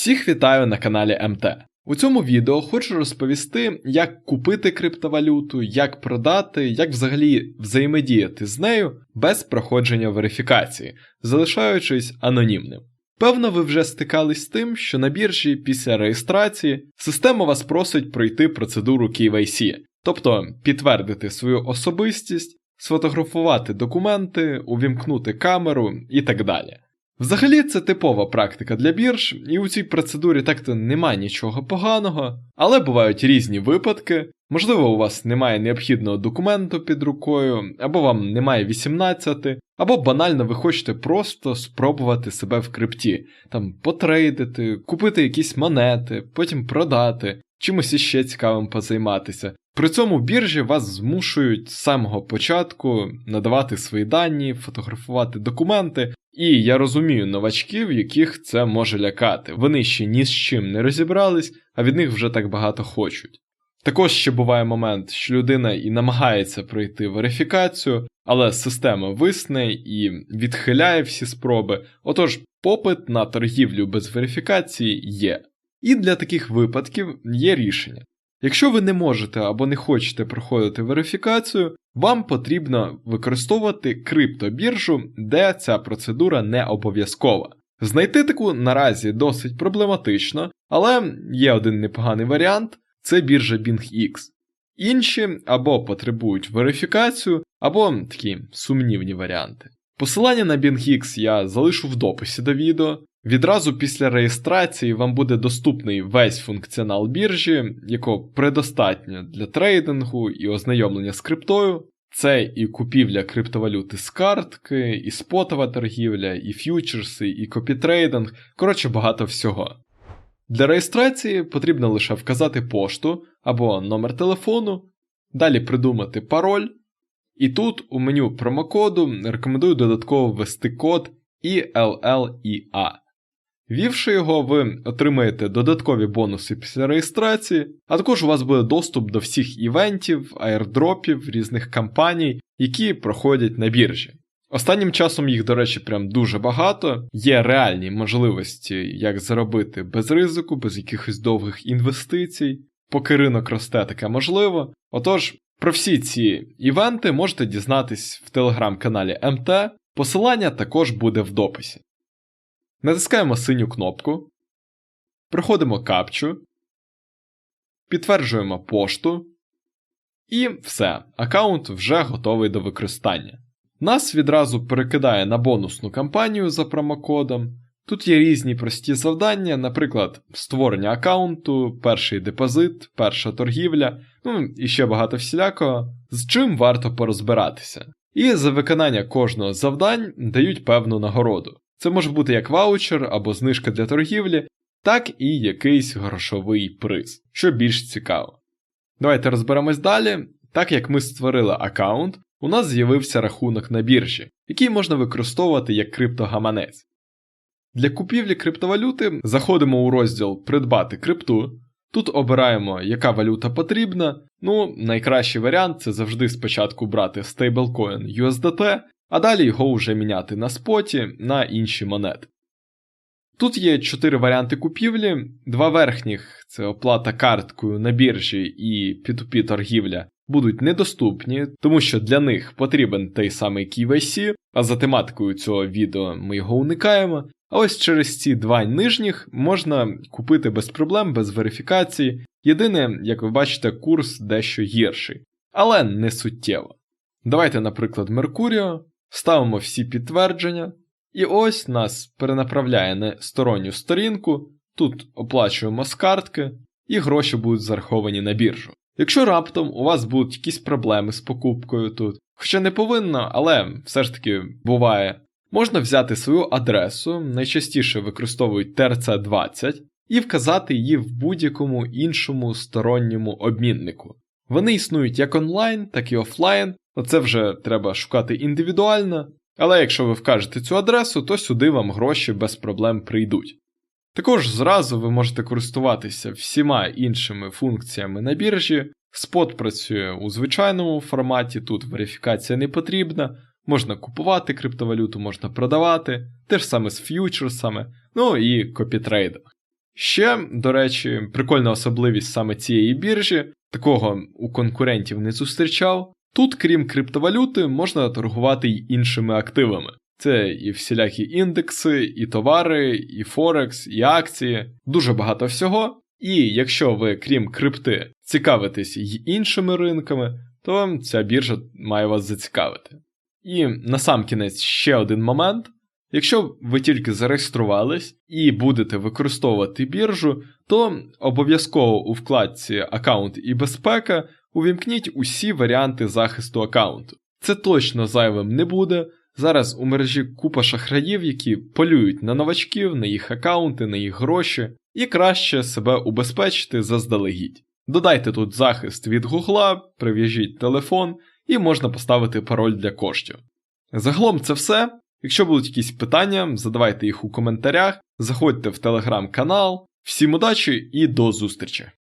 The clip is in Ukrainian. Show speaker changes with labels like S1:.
S1: Всіх вітаю на каналі МТ. У цьому відео хочу розповісти, як купити криптовалюту, як продати, як взагалі взаємодіяти з нею без проходження верифікації, залишаючись анонімним. Певно, ви вже стикались з тим, що на біржі після реєстрації система вас просить пройти процедуру KYC, тобто підтвердити свою особистість, сфотографувати документи, увімкнути камеру і так далі. Взагалі, це типова практика для бірж, і у цій процедурі так-то немає нічого поганого, але бувають різні випадки. Можливо, у вас немає необхідного документу під рукою, або вам немає 18, або банально ви хочете просто спробувати себе в крипті, там потрейдити, купити якісь монети, потім продати, чимось іще цікавим позайматися. При цьому біржі вас змушують з самого початку надавати свої дані, фотографувати документи. І я розумію новачків, яких це може лякати. Вони ще ні з чим не розібрались, а від них вже так багато хочуть. Також ще буває момент, що людина і намагається пройти верифікацію, але система висне і відхиляє всі спроби. Отож, попит на торгівлю без верифікації є. І для таких випадків є рішення. Якщо ви не можете або не хочете проходити верифікацію, вам потрібно використовувати криптобіржу, де ця процедура не обов'язкова. Знайти таку наразі досить проблематично, але є один непоганий варіант це біржа BingX. Інші або потребують верифікацію, або такі сумнівні варіанти. Посилання на BingX я залишу в дописі до відео. Відразу після реєстрації вам буде доступний весь функціонал біржі, якого предостатньо для трейдингу і ознайомлення з криптою. Це і купівля криптовалюти з картки, і спотова торгівля, і ф'ючерси, і копітрейдинг, коротше, багато всього. Для реєстрації потрібно лише вказати пошту або номер телефону, далі придумати пароль, і тут у меню промокоду рекомендую додатково ввести код ELLEA. Ввівши його, ви отримаєте додаткові бонуси після реєстрації, а також у вас буде доступ до всіх івентів, аірдропів, різних кампаній, які проходять на біржі. Останнім часом їх, до речі, прям дуже багато. Є реальні можливості, як заробити без ризику, без якихось довгих інвестицій. Поки ринок росте, таке можливо. Отож, про всі ці івенти можете дізнатись в телеграм-каналі МТ, посилання також буде в дописі. Натискаємо синю кнопку, проходимо капчу, підтверджуємо пошту, і все, аккаунт вже готовий до використання. Нас відразу перекидає на бонусну кампанію за промокодом. Тут є різні прості завдання, наприклад, створення аккаунту, перший депозит, перша торгівля, ну і ще багато всілякого, з чим варто порозбиратися. І за виконання кожного завдань дають певну нагороду. Це може бути як ваучер або знижка для торгівлі, так і якийсь грошовий приз, що більш цікаво. Давайте розберемось далі. Так як ми створили аккаунт, у нас з'явився рахунок на біржі, який можна використовувати як криптогаманець. Для купівлі криптовалюти заходимо у розділ Придбати крипту. Тут обираємо, яка валюта потрібна. Ну, найкращий варіант це завжди спочатку брати стейблкоін USDT, а далі його вже міняти на споті на інші монети. Тут є чотири варіанти купівлі, два верхніх це оплата карткою на біржі і P2P торгівля, будуть недоступні, тому що для них потрібен той самий KYC, а за тематикою цього відео ми його уникаємо. А ось через ці два нижніх можна купити без проблем, без верифікації. Єдине, як ви бачите, курс дещо гірший, але не суттєво. Давайте, наприклад, Меркуріо, ставимо всі підтвердження, і ось нас перенаправляє на сторонню сторінку, тут оплачуємо з картки, і гроші будуть зараховані на біржу. Якщо раптом у вас будуть якісь проблеми з покупкою тут, хоча не повинно, але все ж таки буває, можна взяти свою адресу, найчастіше використовують TRC20, і вказати її в будь-якому іншому сторонньому обміннику. Вони існують як онлайн, так і офлайн, оце вже треба шукати індивідуально, але якщо ви вкажете цю адресу, то сюди вам гроші без проблем прийдуть. Також зразу ви можете користуватися всіма іншими функціями на біржі. Спот працює у звичайному форматі, тут верифікація не потрібна. Можна купувати криптовалюту, можна продавати, те ж саме з ф'ючерсами, ну і копітрейдинг. Ще, до речі, прикольна особливість саме цієї біржі, такого у конкурентів не зустрічав. Тут, крім криптовалюти, можна торгувати й іншими активами. Це і всілякі індекси, і товари, і Форекс, і акції, дуже багато всього. І якщо ви, крім крипти, цікавитесь й іншими ринками, то ця біржа має вас зацікавити. І насамкінець ще один момент. Якщо ви тільки зареєструвались і будете використовувати біржу, то обов'язково у вкладці Аккаунт і безпека увімкніть усі варіанти захисту аккаунту. Це точно зайвим не буде. Зараз у мережі купа шахраїв, які полюють на новачків, на їх аккаунти, на їх гроші, і краще себе убезпечити заздалегідь. Додайте тут захист від гугла, прив'яжіть телефон і можна поставити пароль для коштів. Загалом це все. Якщо будуть якісь питання, задавайте їх у коментарях, заходьте в телеграм-канал. Всім удачі і до зустрічі!